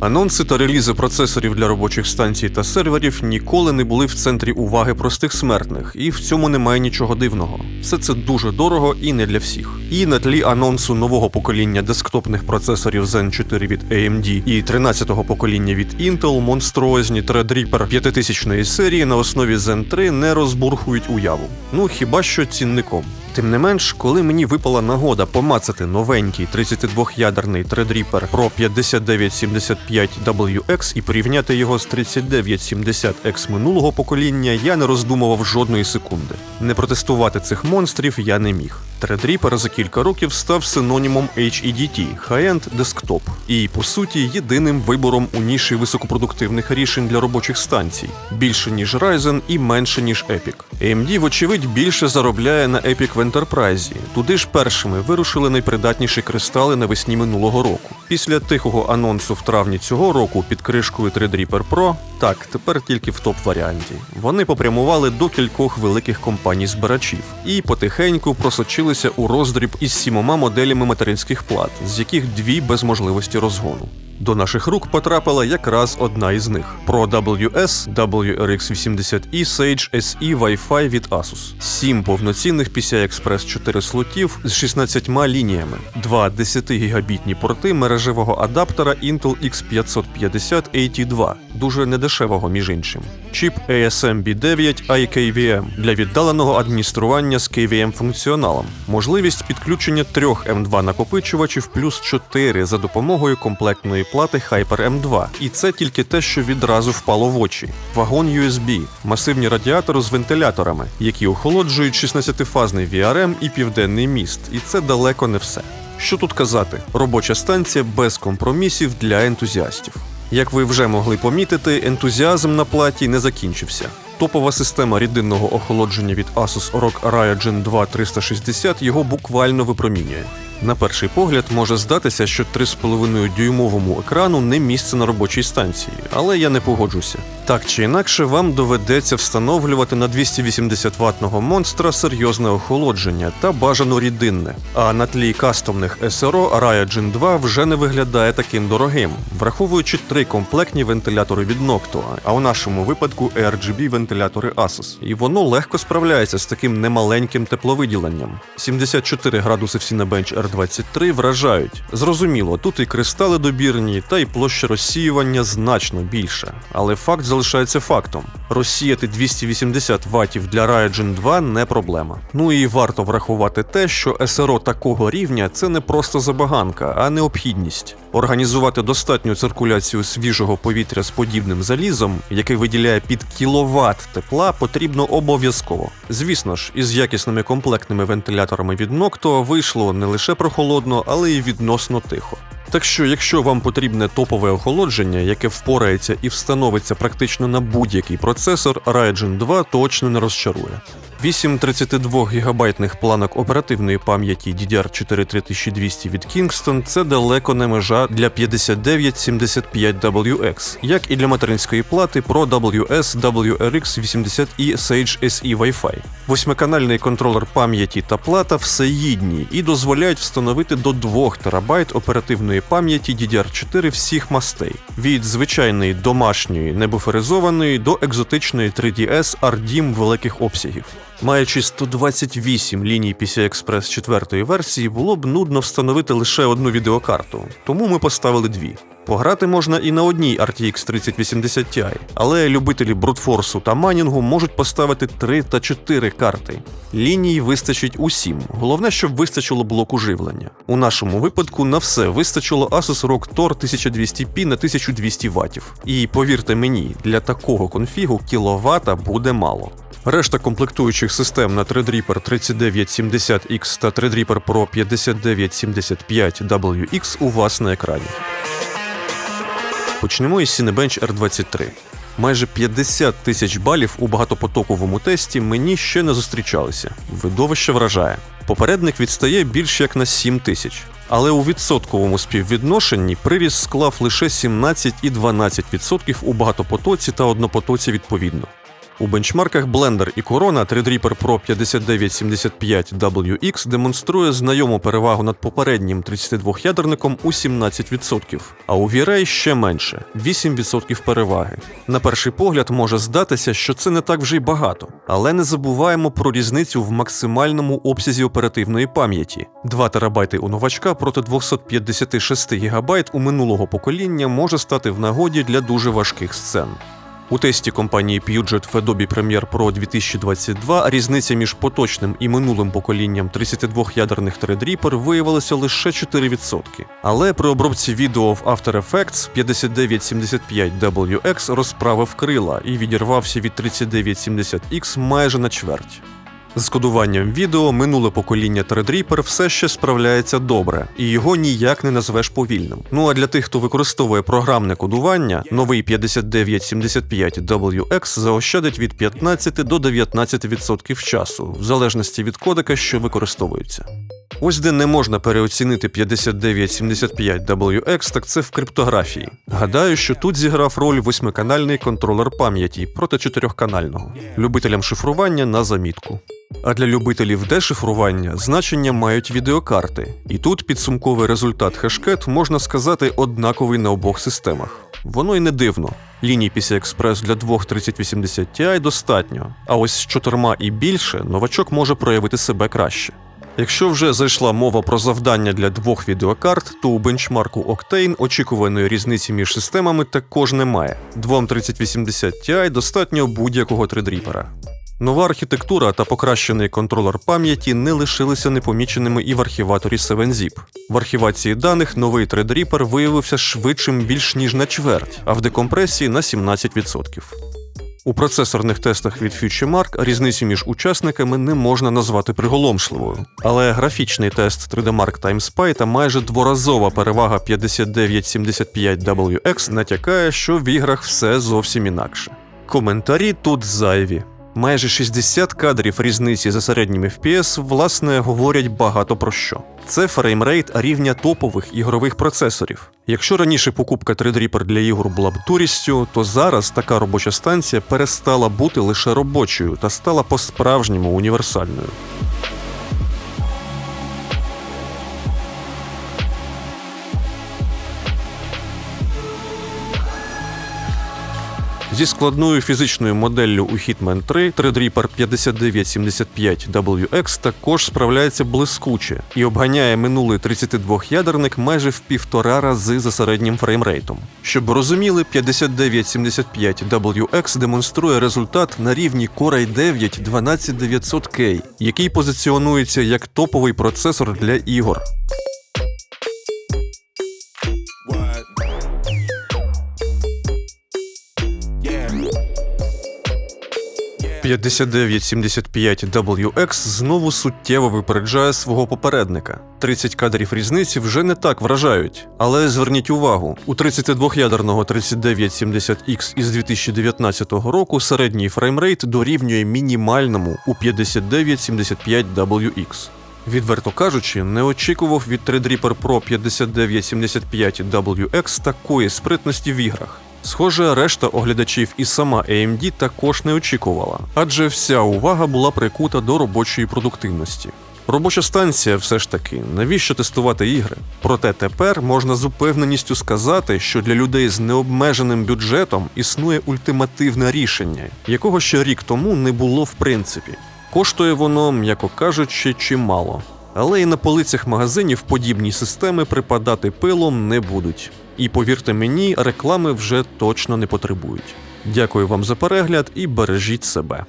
Анонси та релізи процесорів для робочих станцій та серверів ніколи не були в центрі уваги простих смертних, і в цьому немає нічого дивного. Все це дуже дорого і не для всіх. І на тлі анонсу нового покоління десктопних процесорів Zen 4 від AMD і 13-го покоління від Intel монструозні Threadripper 5000 серії на основі Zen 3 не розбурхують уяву. Ну хіба що цінником. Тим не менш, коли мені випала нагода помацати новенький 32-ядерний Threadripper Pro 5975WX і порівняти його з 3970X минулого покоління, я не роздумував жодної секунди. Не протестувати цих монстрів я не міг. Threadripper за кілька років став синонімом HEDT – High-End Desktop, і по суті єдиним вибором у ніші високопродуктивних рішень для робочих станцій, більше ніж Ryzen і менше ніж Epic. AMD, вочевидь, більше заробляє на Epic в Enterprise. Туди ж першими вирушили найпридатніші кристали навесні минулого року. Після тихого анонсу в травні цього року під кришкою Threadripper Pro, так, тепер тільки в топ-варіанті. Вони попрямували до кількох великих компаній-збирачів і потихеньку просочилися у роздріб із сімома моделями материнських плат, з яких дві без можливості розгону. До наших рук потрапила якраз одна із них Pro WS WRX80E Sage SE Wi-Fi від Asus. Сім повноцінних PCI-Express 4 слотів з 16 лініями, два 10-гігабітні порти мережевого адаптера Intel X550 AT2, дуже недешевого між іншим. Чіп ASM B9 iKVM для віддаленого адміністрування з KVM функціоналом, можливість підключення трьох M2 накопичувачів плюс 4 за допомогою комплектної плати Hyper M2. І це тільки те, що відразу впало в очі. Вагон USB, масивні радіатори з вентиляторами, які охолоджують 16-фазний VRM і південний міст. І це далеко не все. Що тут казати? Робоча станція без компромісів для ентузіастів. Як ви вже могли помітити, ентузіазм на платі не закінчився. Топова система рідинного охолодження від Asus ROG Rayogen 2 360 його буквально випромінює. На перший погляд може здатися, що 3,5 дюймовому екрану не місце на робочій станції, але я не погоджуся. Так чи інакше, вам доведеться встановлювати на 280 ваттного монстра серйозне охолодження та бажано рідинне. А на тлі кастомних SRO Rayogen 2 вже не виглядає таким дорогим, враховуючи три комплектні вентилятори від Noctua, а у нашому випадку RGB вентилятори Asus. І воно легко справляється з таким немаленьким тепловиділенням. 74 градуси в Cinebench R23 вражають. Зрозуміло, тут і кристали добірні, та й площа розсіювання значно більша. Але факт залишається фактом: розсіяти 280 ватів для Rayogen 2 не проблема. Ну і варто врахувати те, що СРО такого рівня це не просто забаганка, а необхідність. Організувати достатню циркуляцію свіжого повітря з подібним залізом, яке виділяє під кіловат тепла, потрібно обов'язково. Звісно ж, із якісними комплектними вентиляторами від Noctua вийшло не лише прохолодно, але й відносно тихо. Так що, якщо вам потрібне топове охолодження, яке впорається і встановиться практично на будь-який процесор, Ryzen 2 точно не розчарує. 8 32 гігабайтних планок оперативної пам'яті DDR4 3200 від Kingston – це далеко не межа для 5975WX, як і для материнської плати Pro WS WRX80E Sage SE Wi-Fi. Восьмиканальний контролер пам'яті та плата всеїдні і дозволяють встановити до 2 ТБ оперативної пам'яті DDR4 всіх мастей від звичайної домашньої небуферизованої до екзотичної 3DS RDIMM великих обсягів. Маючи 128 ліній PCI-Express 4 версії, було б нудно встановити лише одну відеокарту, тому ми поставили дві. Пограти можна і на одній RTX 3080 Ti, але любителі брутфорсу та майнінгу можуть поставити 3 та 4 карти. Ліній вистачить усім. Головне, щоб вистачило блоку живлення. У нашому випадку на все вистачило Asus ROG Tor 1200p на 1200 Вт. І повірте мені, для такого конфігу кіловата буде мало. Решта комплектуючих систем на Threadripper 3970X та Threadripper Pro 5975WX у вас на екрані. Почнемо із Cinebench R23. Майже 50 тисяч балів у багатопотоковому тесті мені ще не зустрічалися. Видовище вражає. Попередник відстає більш як на 7 тисяч. Але у відсотковому співвідношенні приріст склав лише 17 і 12% у багатопотоці та однопотоці відповідно. У бенчмарках Blender і Corona Threadripper Pro 5975WX демонструє знайому перевагу над попереднім 32-ядерником у 17%, а у V-Ray ще менше 8% переваги. На перший погляд може здатися, що це не так вже й багато, але не забуваємо про різницю в максимальному обсязі оперативної пам'яті. 2 ТБ у новачка проти 256 ГБ у минулого покоління може стати в нагоді для дуже важких сцен. У тесті компанії Puget в Adobe Premiere Pro 2022 різниця між поточним і минулим поколінням 32-ядерних Threadripper виявилася лише 4%. Але при обробці відео в After Effects 5975WX розправив крила і відірвався від 3970X майже на чверть. З кодуванням відео минуле покоління Threadripper все ще справляється добре, і його ніяк не назвеш повільним. Ну а для тих, хто використовує програмне кодування, новий 5975WX заощадить від 15 до 19% часу, в залежності від кодека, що використовується. Ось де не можна переоцінити 5975WX, так це в криптографії. Гадаю, що тут зіграв роль восьмиканальний контролер пам'яті проти чотирьохканального. Любителям шифрування на замітку. А для любителів дешифрування значення мають відеокарти, і тут підсумковий результат хешкет можна сказати однаковий на обох системах. Воно й не дивно. Ліній PCI Express для двох 3080 Ti достатньо, а ось з чотирма і більше новачок може проявити себе краще. Якщо вже зайшла мова про завдання для двох відеокарт, то у бенчмарку Octane очікуваної різниці між системами також немає. Двом 3080 Ti достатньо будь-якого тредріпера. Нова архітектура та покращений контролер пам'яті не лишилися непоміченими і в архіваторі 7-Zip. В архівації даних новий Threadripper виявився швидшим більш ніж на чверть, а в декомпресії на 17%. У процесорних тестах від FutureMark різницю між учасниками не можна назвати приголомшливою. Але графічний тест 3D-Mark TimeSpy та майже дворазова перевага 5975WX натякає, що в іграх все зовсім інакше. Коментарі тут зайві. Майже 60 кадрів різниці за середнім FPS, власне, говорять багато про що. Це фреймрейт рівня топових ігрових процесорів. Якщо раніше покупка Threadripper для ігор була б дурістю, то зараз така робоча станція перестала бути лише робочою та стала по-справжньому універсальною. Зі складною фізичною моделлю у Hitman 3 Threadripper 5975WX також справляється блискуче і обганяє минулий 32-ядерник майже в півтора рази за середнім фреймрейтом. Щоб розуміли, 5975WX демонструє результат на рівні Core i9 12900K, який позиціонується як топовий процесор для ігор. 5975WX знову суттєво випереджає свого попередника. 30 кадрів різниці вже не так вражають, але зверніть увагу, у 32-ядерного 3970X із 2019 року середній фреймрейт дорівнює мінімальному у 5975WX. Відверто кажучи, не очікував від Threadripper Pro 5975WX такої спритності в іграх. Схоже, решта оглядачів і сама AMD також не очікувала, адже вся увага була прикута до робочої продуктивності. Робоча станція все ж таки, навіщо тестувати ігри? Проте тепер можна з упевненістю сказати, що для людей з необмеженим бюджетом існує ультимативне рішення, якого ще рік тому не було в принципі. Коштує воно, м'яко кажучи, чимало. Але і на полицях магазинів подібні системи припадати пилом не будуть. І повірте мені, реклами вже точно не потребують. Дякую вам за перегляд і бережіть себе.